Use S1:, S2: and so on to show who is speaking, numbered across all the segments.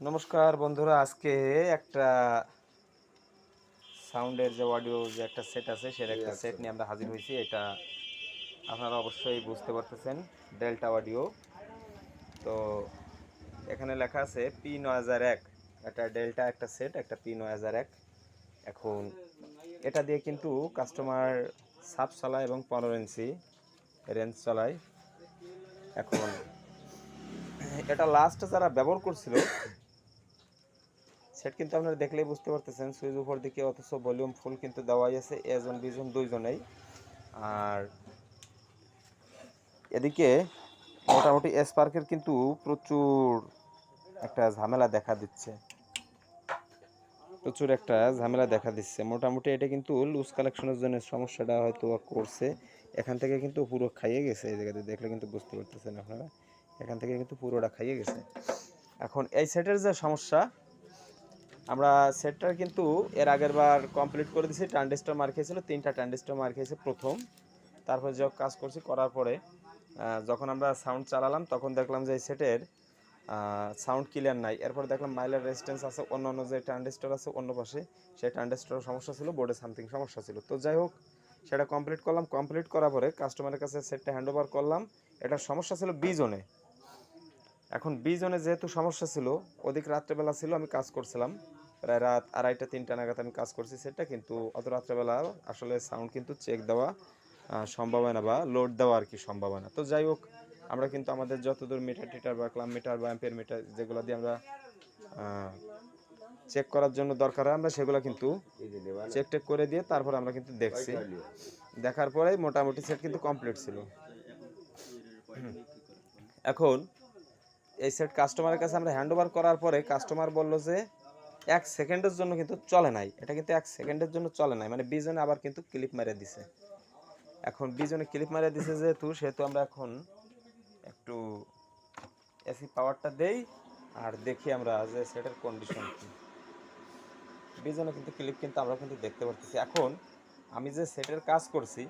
S1: নমস্কার বন্ধুরা আজকে একটা সাউন্ডের যে অডিও যে একটা সেট আছে সেটা একটা সেট নিয়ে আমরা হাজির হয়েছি। এটা আপনারা অবশ্যই বুঝতে পারতেছেন ডেল্টা অডিও তো এখানে লেখা আছে পি নয় হাজার এক। একটা ডেল্টা একটা সেট একটা পি নয় হাজার এক। এখন এটা দিয়ে কিন্তু কাস্টমার সাপ চালায় এবং পনেরো ইঞ্চি রেঞ্জ চালায়। এখন এটা লাস্ট যারা ব্যবহার করছিল সেট কিন্তু আপনারা দেখলেই বুঝতে পারতেছেন, সুইচ উপর দিকে অথচ ভলিউম ফুল কিন্তু দেওয়াই আছে এজন বিজন দুইজনেই আর এদিকে মোটামুটি স্পার্কের কিন্তু প্রচুর একটা ঝামেলা দেখা দিচ্ছে। প্রচুর একটা ঝামেলা দেখা দিচ্ছে। মোটামুটি এটা কিন্তু লুজ কালেকশনের জন্য সমস্যাটা হয়তো করছে। এখান থেকে কিন্তু পুরো খাইয়ে গেছে, এই জায়গাতে দেখলে কিন্তু বুঝতে পারতেছেন আপনারা। এখান থেকে কিন্তু পুরোটা খাইয়ে গেছে। এখন এই সেটের যে সমস্যা আমরা সেটটার কিন্তু এর আগের বার কমপ্লিট করে দিয়েছি ট্রান্ডিস্টার মার খেয়েছিল তিনটা ট্রান্ডিস্টার মার খেয়েছে প্রথম। তারপর যখন কাজ করছি করার পরে যখন আমরা সাউন্ড চালালাম, তখন দেখলাম যে এই সেটের সাউন্ড ক্লিয়ার নাই। এরপর দেখলাম মাইলের রেজিস্ট্যান্স আছে, অন্য অন্য যে ট্রান্ডিস্টার আছে অন্য পাশে, সেই ট্রান্ডিস্টারের সমস্যা ছিল, বোর্ডে সামথিং সমস্যা ছিল। তো যাই হোক, সেটা কমপ্লিট করলাম। কমপ্লিট করার পরে কাস্টমারের কাছে সেটটা হ্যান্ড ওভার করলাম। এটার সমস্যা ছিল বি জোনে এখন বি জোনে যেহেতু সমস্যা ছিল ওদিক রাত্রেবেলা ছিল, আমি কাজ করছিলাম। প্রায় রাত আড়াইটা তিনটা নাগাদ আমি কাজ করছি সেটা কিন্তু অত রাত্রেবেলা আসলে সাউন্ড কিন্তু চেক দেওয়া আহ, না বা লোড দেওয়া আর কি সম্ভব হয় না। তো যাই হোক আমরা কিন্তু আমাদের যতদূর মিটার টিটার বা ক্লাম মিটার বা অ্যাম্পের মিটার যেগুলো দিয়ে আমরা চেক করার জন্য দরকার হয় আমরা সেগুলো কিন্তু চেক টেক করে দিয়ে তারপর আমরা কিন্তু দেখছি। দেখার পরেই মোটামুটি সেট কিন্তু কমপ্লিট ছিল। এখন এই সেট কাস্টমারের কাছে আমরা হ্যান্ড ওভার করার পরে কাস্টমার বলল যে এক সেকেন্ডের জন্য কিন্তু চলে নাই। এটা কিন্তু এক সেকেন্ডের জন্য চলে নাই। মানে বিজনে আবার কিন্তু ক্লিপ মেরে দিছে। এখন বিজনে ক্লিপ মেরে দিছে যেহেতু, সেহেতু আমরা এখন একটু এসি পাওয়ারটা দেই আর দেখি আমরা যে সেটের কন্ডিশন কি। বিজনে কিন্তু ক্লিপ কিন্তু আমরা কিন্তু দেখতে পারতেছি। এখন আমি যে সেটের কাজ করছি,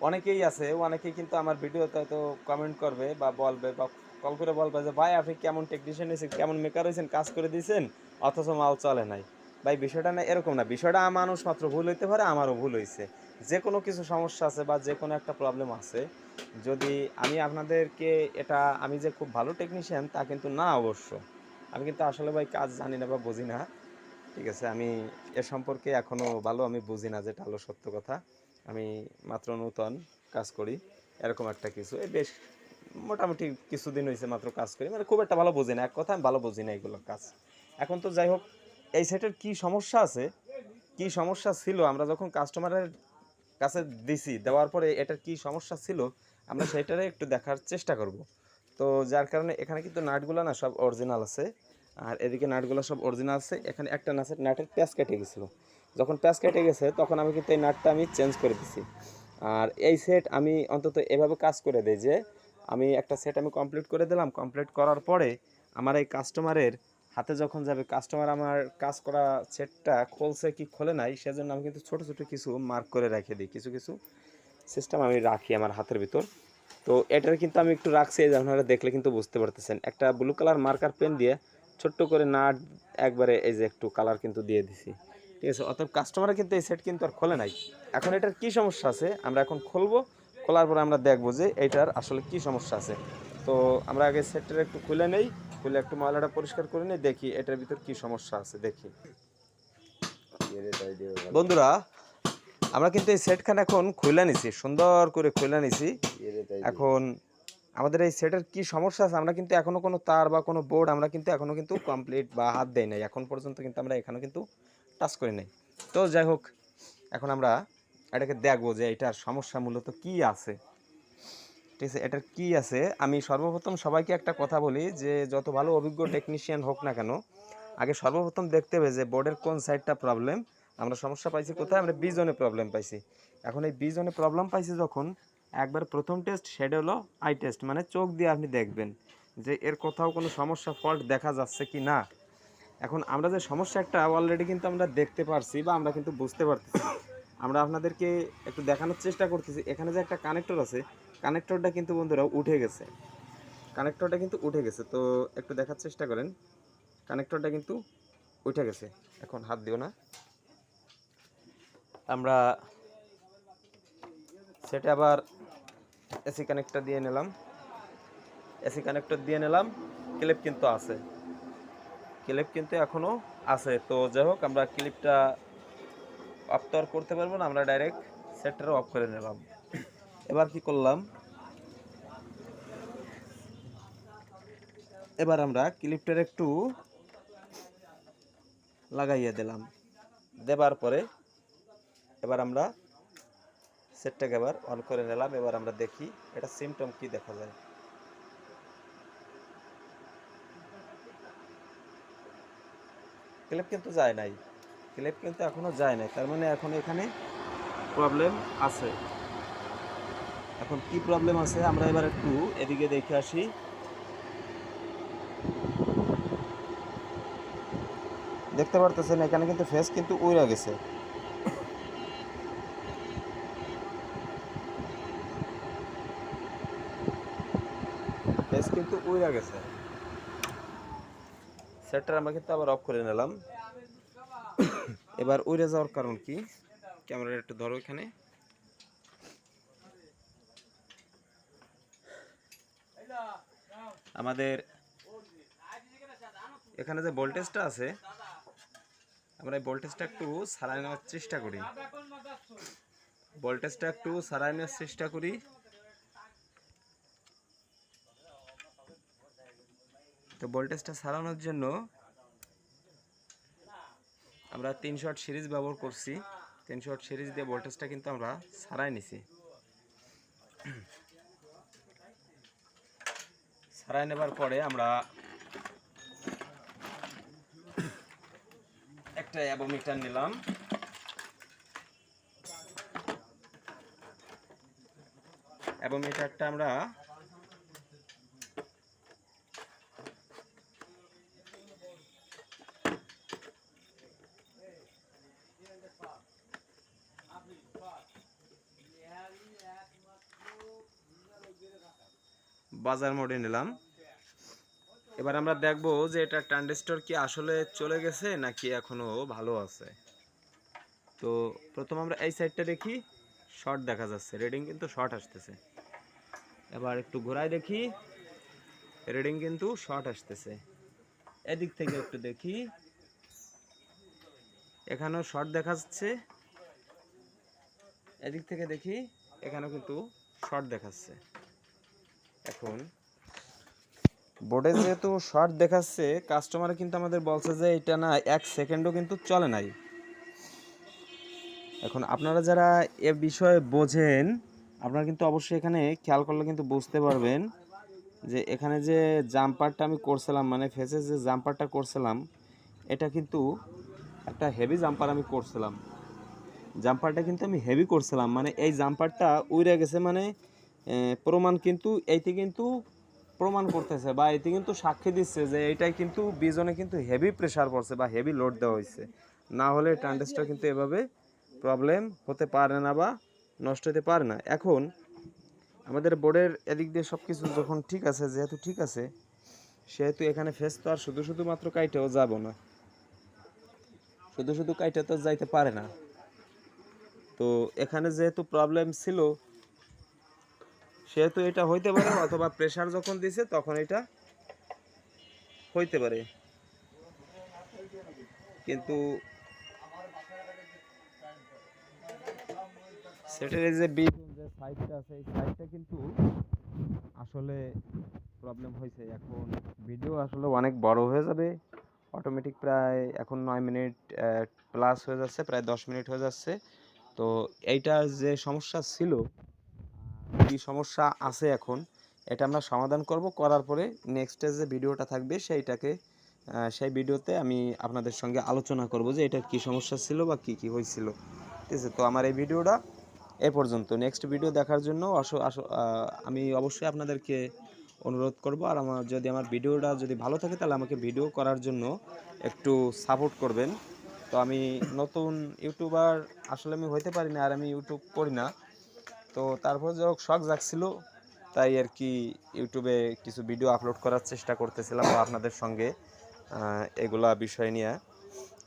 S1: অনেকেই আছে, অনেকেই কিন্তু আমার ভিডিওতে হয়তো কমেন্ট করবে বা বলবে বা কল করে বলবে যে, ভাই, আপনি কেমন টেকনিশিয়ান হয়েছেন? কেমন মেকার হয়েছেন? কাজ করে দিয়েছেন? অথচ মাল চলে নাই। ভাই, বিষয়টা না এরকম না। বিষয়টা মানুষ মাত্র ভুল হইতে পারে, আমারও ভুল হয়েছে যে কোনো কিছু সমস্যা আছে বা যে কোনো একটা প্রবলেম আছে, যদি আমি আপনাদেরকে এটা, আমি যে খুব ভালো টেকনিশিয়ান তা কিন্তু না অবশ্য। আমি কিন্তু আসলে ভাই কাজ জানি না বা বুঝি না। ঠিক আছে, আমি এ সম্পর্কে এখনও ভালো আমি বুঝি না, যেটা হলো সত্য কথা। আমি মাত্র নূতন কাজ করি, এরকম একটা কিছু। এই বেশ, মোটামুটি কিছুদিন হয়েছে মাত্র কাজ করি। মানে খুব একটা ভালো বুঝি না। এক কথা আমি ভালো বুঝি না এগুলো কাজ। এখন তো যাই হোক, এই সেটের কি সমস্যা আছে? কি সমস্যা ছিল? আমরা যখন কাস্টমারের কাছে দিছি, দেওয়ার পরে এটার কি সমস্যা ছিল? আমরা সেটারে একটু দেখার চেষ্টা করব। তো যার কারণে এখানে কিন্তু নাটগুলো না সব অরিজিনাল আছে। আর এদিকে নাটগুলো সব অরিজিনাল আছে। এখানে একটা নাচের নাটের প্যাচ কেটে গেছিল। যখন প্যাচ কেটে গেছে, তখন আমি কিন্তু এই নাটটা আমি চেঞ্জ করে দিছি। আর এই সেট আমি অন্তত এভাবে কাজ করে দিই যে, আমি একটা সেট আমি কমপ্লিট করে দিলাম। কমপ্লিট করার পরে আমার এই কাস্টমারের হাতে যখন যাবে কাস্টমার আমার কাজ করা সেটটা খোলছে কি খোলে নাই, সেজন্য আমি কিন্তু ছোট ছোট কিছু মার্ক করে রেখে দিই। কিছু কিছু সিস্টেম আমি রাখি আমার হাতের ভিতর। তো এটার কিন্তু আমি একটু রাখছি, এই আপনারা দেখলে কিন্তু বুঝতে পারতেছেন। একটা ব্লু কালার মার্কার পেন দিয়ে ছোট্ট করে নাট একবারে এই যে একটু কালার কিন্তু দিয়ে দিছি। ঠিক আছে? অতএব কাস্টমারের কিন্তু এই সেট কিন্তু আর খোলে নাই। এখন এটার কি সমস্যা আছে? আমরা এখন খুলবো, খোলার পরে আমরা দেখব যে এইটার আসলে কি সমস্যা আছে। তো আমরা আগে সেটটা একটু খুলে নেই। খুলে একটু ময়লাটা পরিষ্কার করে নিই, দেখি এটার ভিতর কি সমস্যা আছে, দেখি। বন্ধুরা, আমরা কিন্তু এই সেটখানে এখন খুলে নিছি, সুন্দর করে খুলে নিছি। এখন আমাদের এই সেটের কি সমস্যা আছে, আমরা কিন্তু এখনও কোনো তার বা কোনো বোর্ড আমরা কিন্তু এখনও কিন্তু কমপ্লিট বা হাত দেই নাই। এখন পর্যন্ত কিন্তু আমরা এখানে কিন্তু টাচ করি নাই। তো যাই হোক, এখন আমরা এটাকে দেখব যে এটার সমস্যা মূলত কি আছে। ঠিক আছে এটার কি আছে? আমি সর্বপ্রথম সবাইকে একটা কথা বলি যে, যত ভালো অভিজ্ঞ টেকনিশিয়ান হোক না কেন, আগে সর্বপ্রথম দেখতে হবে যে বোর্ডের কোন সাইডটা প্রবলেম আমরা সমস্যা পাইছি কোথায়, আমরা বিজনে প্রবলেম পাইছি। এখন এই বিজনে প্রবলেম পাইছি যখন, একবার প্রথম টেস্ট সেটা হলো আই টেস্ট মানে চোখ দিয়ে আপনি দেখবেন যে, এর কোথাও কোনো সমস্যা ফল্ট দেখা যাচ্ছে কি না। এখন আমরা যে সমস্যা একটা অলরেডি কিন্তু আমরা দেখতে পারছি বা আমরা কিন্তু বুঝতে পারতেছি। আমরা আপনাদেরকে একটু দেখানোর চেষ্টা করতেছি। এখানে যে একটা কানেক্টর আছে কানেক্টরটা কিন্তু বন্ধুরা উঠে গেছে। কানেক্টরটা কিন্তু উঠে গেছে। তো একটু দেখার চেষ্টা করেন। কানেক্টরটা কিন্তু উঠে গেছে। এখন হাত দিও না। আমরা সেটা আবার এসি কানেক্টর দিয়ে নিলাম। এসি কানেক্টর দিয়ে নিলাম। ক্লিপ কিন্তু আছে। ক্লিপ কিন্তু এখনও আছে। তো যাই হোক, আমরা ক্লিপটা অফ তো আর করতে পারব না, আমরা ডাইরেক্ট সেটটারও অফ করে নিলাম। এবার কি করলাম? এবার আমরা ক্লিপটার একটু লাগাইয়ে দিলাম। দেবার পরে এবার আমরা সেটটাকে এবার অন করে নিলাম। এবার আমরা দেখি এটা সিমটম কি দেখা যায়। ক্লিপ কিন্তু যায় নাই। ক্লিপ কিন্তু এখনও যায় নাই। তার মানে এখন এখানে প্রবলেম আছে। এখন কি প্রবলেম আছে? আমরা এবার একটু এদিকে দেখে আসি। দেখতে পারতেছেন, এখানে কিন্তু ফেস কিন্তু উড়ে গেছে। ফেস কিন্তু উড়ে গেছে। সেটটা আমরা কিন্তু আবার অফ করে নিলাম। এবার উড়ে যাওয়ার কারণ কি? ক্যামেরাটা একটু ধরো এখানে। আমাদের এখানে যে ভোল্টেজটা আছে, আমরা এই ভোল্টেজটা একটু সারাই নেওয়ার চেষ্টা করি। ভোল্টেজটা একটু সারাই নেওয়ার চেষ্টা করি। তো ভোল্টেজটা সারানোর জন্য আমরা তিন শট সিরিজ ব্যবহার করছি। তিন শট সিরিজ দিয়ে ভোল্টেজটা কিন্তু আমরা সারাই নিছি। সারাই নেবার পরে আমরা একটা অ্যাবোমিটার নিলাম। অ্যাবোমিটারটা আমরা বাজার মোডে নিলাম। এবার আমরা দেখব যে এটা ট্রানজিস্টর কি আসলে চলে গেছে নাকি এখনও ভালো আছে। তো প্রথম আমরা এই সাইডটা দেখি, শর্ট দেখা যাচ্ছে, রেডিং কিন্তু শর্ট আসতেছে। এবার একটু ঘোরায় দেখি, রেডিং কিন্তু শর্ট আসতেছে। এদিক থেকে একটু দেখি, এখানেও শর্ট দেখা যাচ্ছে। এদিক থেকে দেখি, এখানেও কিন্তু শর্ট দেখাচ্ছে। এখন। বোর্ডে যেহেতু শর্ট দেখাচ্ছে কাস্টমার কিন্তু আমাদের বলছে যে এটা না এক সেকেন্ডও কিন্তু চলে নাই। এখন আপনারা যারা এ বিষয়ে বোঝেন, আপনারা কিন্তু অবশ্যই এখানে খেয়াল করলে কিন্তু বুঝতে পারবেন যে এখানে যে জাম্পারটা আমি করছিলাম মানে ফেসে যে জাম্পারটা করছিলাম, এটা কিন্তু একটা হেভি জাম্পার আমি করছিলাম। জাম্পারটা কিন্তু আমি হেভি করছিলাম মানে এই জাম্পারটা উড়ে গেছে মানে প্রমাণ কিন্তু এইতে কিন্তু প্রমাণ করতেছে বা এতে কিন্তু সাক্ষী দিচ্ছে যে এটাই কিন্তু বিজনে কিন্তু হেভি প্রেশার পড়ছে বা হেভি লোড দেওয়া হয়েছে। না হলে ট্রান্ডেসটা কিন্তু এভাবে প্রবলেম হতে পারে না বা নষ্ট হতে পারে না। এখন আমাদের বোর্ডের এদিক দিয়ে সব কিছু যখন ঠিক আছে, যেহেতু ঠিক আছে, সেহেতু এখানে ফেস তো আর শুধু শুধু মাত্র কাইটেও যাব না। শুধু শুধু কাইটে তো যাইতে পারে না। তো এখানে যেহেতু প্রবলেম ছিল সেহেতু এটা হইতে পারে অথবা প্রেশার যখন দিছে, তখন এটা হইতে পারে। কিন্তু সেটার যে বীজ যে সাইডটা আছে, এই সাইডটা কিন্তু আসলে প্রবলেম হয়েছে এখন ভিডিও আসলে অনেক বড় হয়ে যাবে। অটোমেটিক প্রায় এখন নয় মিনিট প্লাস হয়ে যাচ্ছে, প্রায় দশ মিনিট হয়ে যাচ্ছে। তো এইটার যে সমস্যা ছিল কি সমস্যা আছে এখন, এটা আমরা সমাধান করব। করার পরে নেক্সট যে ভিডিওটা থাকবে সেইটাকে সেই ভিডিওতে আমি আপনাদের সঙ্গে আলোচনা করব যে এটার কি সমস্যা ছিল বা কি কি হয়েছিল। ঠিক আছে, তো আমার এই ভিডিওটা এ পর্যন্ত। নেক্সট ভিডিও দেখার জন্য আমি অবশ্যই আপনাদেরকে অনুরোধ করব। আর আমার, যদি আমার ভিডিওটা যদি ভালো থাকে তাহলে আমাকে ভিডিও করার জন্য একটু সাপোর্ট করবেন। তো আমি নতুন ইউটিউবার আসলে আমি হইতে পারি না আর আমি ইউটিউব করি না। তো তারপর যে হোক, শখ জাগছিল, তাই আর কি ইউটিউবে কিছু ভিডিও আপলোড করার চেষ্টা করতেছিলাম বা আপনাদের সঙ্গে এগুলা বিষয় নিয়ে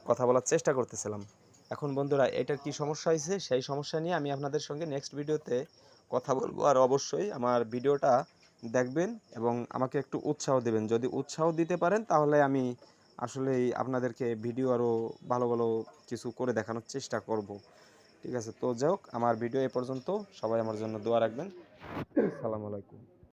S1: কথা বলার চেষ্টা করতেছিলাম। এখন বন্ধুরা, এটার কি সমস্যা হয়েছে সেই সমস্যা নিয়ে আমি আপনাদের সঙ্গে নেক্সট ভিডিওতে কথা বলব। আর অবশ্যই আমার ভিডিওটা দেখবেন এবং আমাকে একটু উৎসাহ দেবেন। যদি উৎসাহ দিতে পারেন, তাহলে আমি আসলেই আপনাদেরকে ভিডিও আরও ভালো ভালো কিছু করে দেখানোর চেষ্টা করব। ঠিক আছে, তো যাই হোক, আমার ভিডিও এ পর্যন্ত। সবাই আমার জন্য দোয়া রাখবেন। সালাম আলাইকুম।